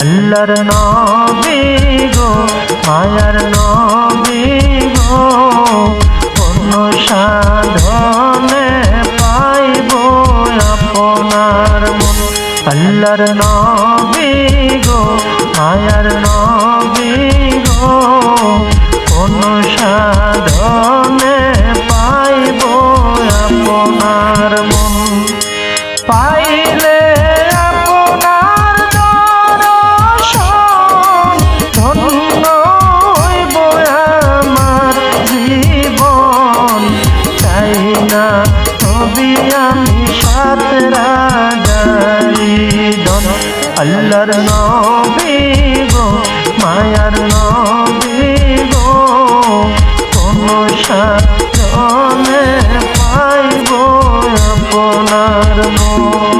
আল্লাহর নবী গো, মায়ার নবী গো অন্য সাধনে পাইব আপনার মন। আল্লাহর নবী গো, মায়ার নবী তবে আমি সাত রাজারি ধন আল্লাহর নবী গো, মায়ার নবী গো, কোন সাত পাইব আপনার মন।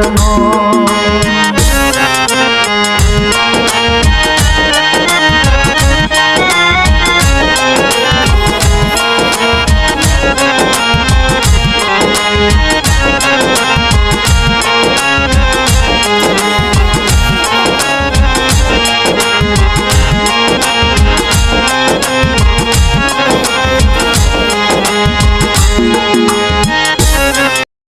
no